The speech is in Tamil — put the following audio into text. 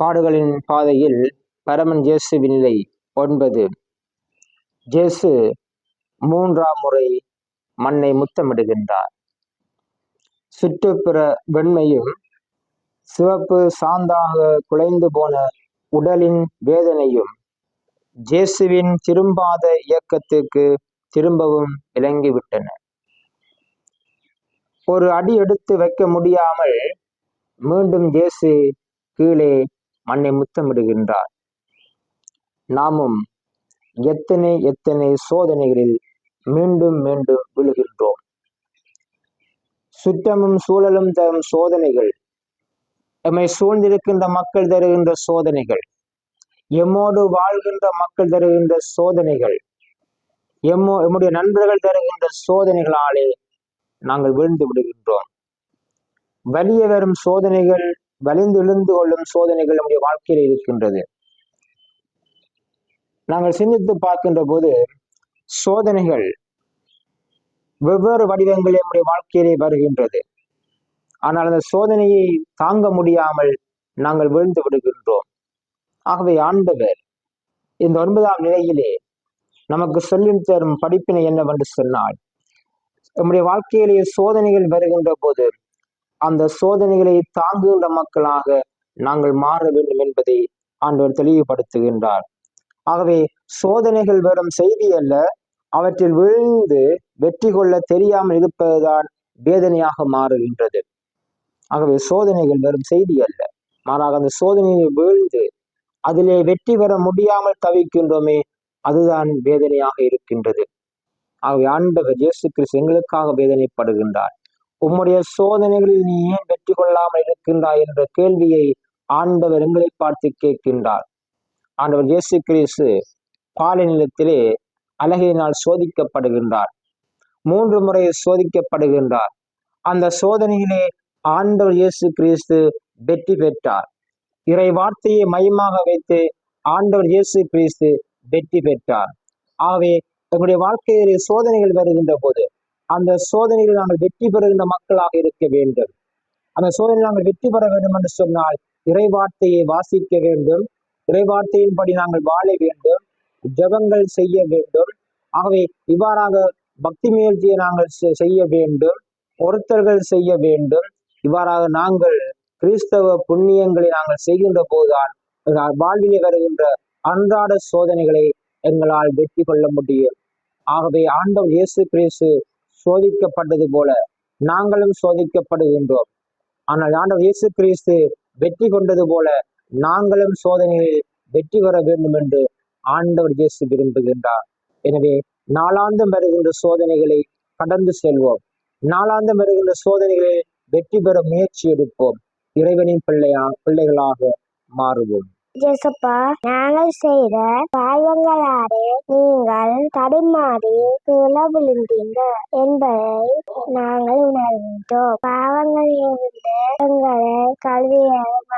பாடுகளின் பாதையில் பரமன் ஜேசுவின் நிலை ஒன்பது. ஜேசு மூன்றாம் முறை மண்ணை முத்தமிடுகின்றார். சுற்றுப்புற வெண்மையும் சிவப்பு சாந்தாக குலைந்து போன உடலின் வேதனையும் ஜேசுவின் திரும்பாத இயக்கத்துக்கு திரும்பவும் விளங்கிவிட்டன. ஒரு அடி எடுத்து வைக்க முடியாமல் மீண்டும் ஜேசு கீழே மண்ணை முத்தமிடுகின்றார். நாமும் எத்தனை எத்தனை சோதனைகளில் மீண்டும் மீண்டும் விழுகின்றோம். சுற்றமும் சூழலும் தரும் சோதனைகள் எம்மை சூழ்ந்திருக்கின்ற மக்கள் தருகின்ற சோதனைகள் எம்மோடு வாழ்கின்ற மக்கள் தருகின்ற சோதனைகள் எம்மோ எம்முடைய நண்பர்கள் தருகின்ற சோதனைகளாலே நாங்கள் விழுந்து விடுகின்றோம். வலிய வரும் சோதனைகள் வலிந்து விழுந்து கொள்ளும் சோதனைகள் நம்முடைய வாழ்க்கையில் இருக்கின்றது. நாங்கள் சிந்தித்து பார்க்கின்ற போது சோதனைகள் வெவ்வேறு வடிவங்களில் நம்முடைய வாழ்க்கையிலே வருகின்றது. ஆனால் அந்த சோதனையை தாங்க முடியாமல் நாங்கள் விழுந்து விடுகின்றோம். ஆகவே ஆண்டவர் இந்த ஒன்பதாம் நிலையிலே நமக்கு சொல்லி தரும் படிப்பினை என்னவென்று சொன்னால் நம்முடைய வாழ்க்கையிலேயே சோதனைகள் வருகின்ற போது அந்த சோதனைகளை தாங்குகின்ற மக்களாக நாங்கள் மாற வேண்டும் என்பதை ஆண்டவர் தெளிவுபடுத்துகின்றார். ஆகவே சோதனைகள் வரும் செய்தி அல்ல அவற்றில் விழுந்து வெற்றி கொள்ள தெரியாமல் இருப்பதுதான் வேதனையாக மாறுகின்றது. ஆகவே சோதனைகள் வரும் செய்தி அல்ல மாறாக அந்த சோதனையை வீழ்ந்து அதிலே வெற்றி பெற முடியாமல் தவிக்கின்றோமே அதுதான் வேதனையாக இருக்கின்றது. ஆகவே ஆண்டவர் இயேசு கிறிஸ்து எங்களுக்காக வேதனைப்படுகின்றார். உம்முடைய சோதனைகளில் நீ ஏன் வெற்றி கொள்ளாமல் இருக்கின்றாய் என்ற கேள்வியை ஆண்டவர் எங்களை பார்த்து கேட்கின்றார். ஆண்டவர் இயேசு கிறிஸ்து பாலை நிலத்திலே அழகினால் சோதிக்கப்படுகின்றார். மூன்று முறை சோதிக்கப்படுகின்றார். அந்த சோதனையிலே ஆண்டவர் இயேசு கிறிஸ்து வெற்றி பெற்றார். இறை வார்த்தையை மையமாக வைத்து ஆண்டவர் இயேசு கிறிஸ்து வெற்றி பெற்றார். ஆகவே எங்களுடைய வாழ்க்கையிலே சோதனைகள் வருகின்ற போது அந்த சோதனையில் நாங்கள் வெற்றி பெறுகின்ற மக்களாக இருக்க வேண்டும். அந்த சோதனையில் நாங்கள் வெற்றி பெற வேண்டும் என்று சொன்னால் இறைவார்த்தையை வாசிக்க வேண்டும். இறைவார்த்தையின்படி நாங்கள் வாழ வேண்டும். ஜபங்கள் செய்ய வேண்டும். ஆகவே இவ்வாறாக பக்தி முயற்சியை நாங்கள் செய்ய வேண்டும். ஒருத்தர்கள் செய்ய வேண்டும். இவ்வாறாக நாங்கள் கிறிஸ்தவ புண்ணியங்களை நாங்கள் செய்கின்ற போதுதான் வாழ்விலே வருகின்ற அன்றாட சோதனைகளை எங்களால் வெற்றி கொள்ள முடியும். ஆகவே ஆண்டவர் இயேசு கிறிஸ்து சோதிக்கப்பட்டது போல நாங்களும் சோதிக்கப்படுகின்றோம். ஆனால் ஆண்டவர் இயேசு கிறிஸ்து வெற்றி கொண்டது போல நாங்களும் சோதனையில் வெற்றி பெற வேண்டும் என்று ஆண்டவர் இயேசு விரும்புகின்றார். எனவே நாளாந்தம் வருகின்ற சோதனைகளை கடந்து செல்வோம். நாளாந்தம் வருகின்ற சோதனைகளில் வெற்றி பெற முயற்சி எடுப்போம். இறைவனின் பிள்ளையா பிள்ளைகளாக மாறுவோம். ஜெசப்பா நாங்கள் செய்த பாவங்களாலே நீங்கள் தடுமாறி கீழே விழுந்தீங்க என்பதை நாங்கள் உணர்ந்தோம். பாவங்களிலிருந்து எங்களை கல்வியாக